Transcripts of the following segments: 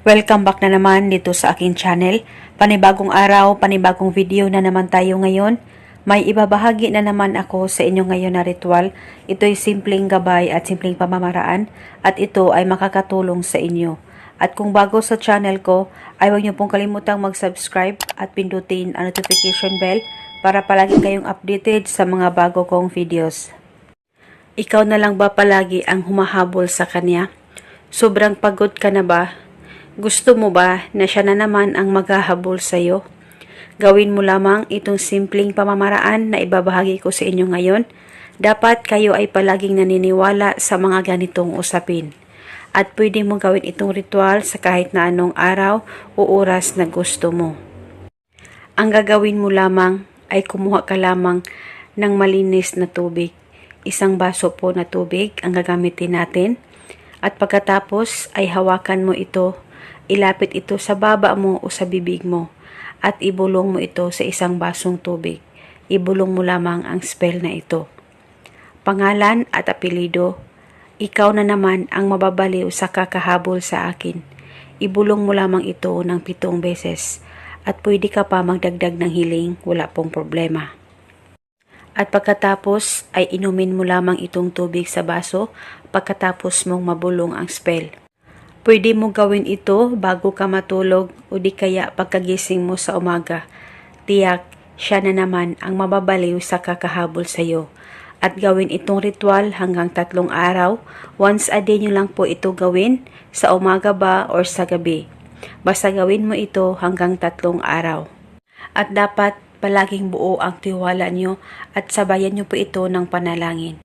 Welcome back na naman dito sa aking channel. Panibagong araw, panibagong video na naman tayo ngayon. May ibabahagi na naman ako sa inyo ngayon na ritual. Ito'y simpleng gabay at simpleng pamamaraan at ito ay makakatulong sa inyo. At kung bago sa channel ko, ay huwag niyo pong kalimutang mag-subscribe at pindutin ang notification bell para palagi kayong updated sa mga bago kong videos. Ikaw na lang ba palagi ang humahabol sa kanya? Sobrang pagod ka na ba? Gusto mo ba na siya na naman ang maghahabol sa iyo? Gawin mo lamang itong simpleng pamamaraan na ibabahagi ko sa inyo ngayon. Dapat kayo ay palaging naniniwala sa mga ganitong usapin. At pwede mo gawin itong ritual sa kahit na anong araw o oras na gusto mo. Ang gagawin mo lamang ay kumuha ka lamang ng malinis na tubig. Isang baso po na tubig ang gagamitin natin. At pagkatapos ay hawakan mo ito, ilapit ito sa baba mo o sa bibig mo at ibulong mo ito sa isang basong tubig. Ibulong mo lamang ang spell na ito. Pangalan at apelido, ikaw na naman ang mababaliw sa kakahabol sa akin. Ibulong mo lamang ito ng pitong beses at pwede ka pa magdagdag ng hiling, wala pong problema. At pagkatapos ay inumin mo lamang itong tubig sa baso pagkatapos mong mabulong ang spell. Pwede mo gawin ito bago ka matulog o di kaya pagkagising mo sa umaga. Tiyak, siya na naman ang mababaliw sa kakahabol sa iyo. At gawin itong ritual hanggang tatlong araw. Once a day nyo lang po ito gawin, sa umaga ba or sa gabi. Basta gawin mo ito hanggang tatlong araw. At dapat palaging buo ang tiwala nyo at sabayan nyo po ito ng panalangin.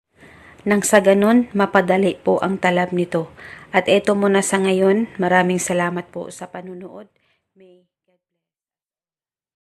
Nang sa ganun, mapadali po ang talab nito. At eto muna sa ngayon, maraming salamat po sa panunood. May